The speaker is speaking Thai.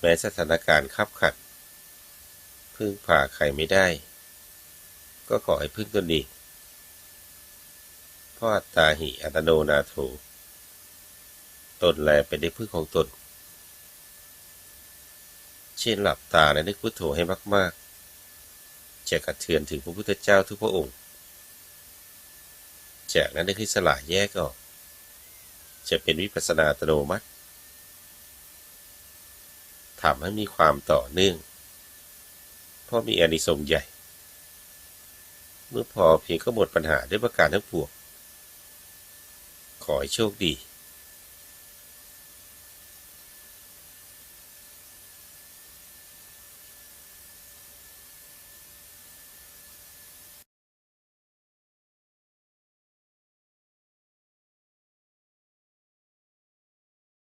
แม้สถานการณ์ขับขันพึ่งพาใครไม่ได้ ก็ขอให้พึ่งตนเองพราะอัตาหิอัตโนนาโถตนแลเป็นได้พึ่งของตน เช่นหลับตาและนึกพุทโธให้มาก ๆ จะกระเทือนถึงพระพุทธเจ้าทุกพระองค์ จากนั้นนึกให้สลายแยกออก จะเป็นวิปัสสนาอัตโนมัติ ทำให้มีความต่อเนื่อง เพราะมีอานิสงส์ใหญ่ เมื่อพอเพียงก็หมดปัญหาด้วยประการทั้งปวงขอให้โชคดี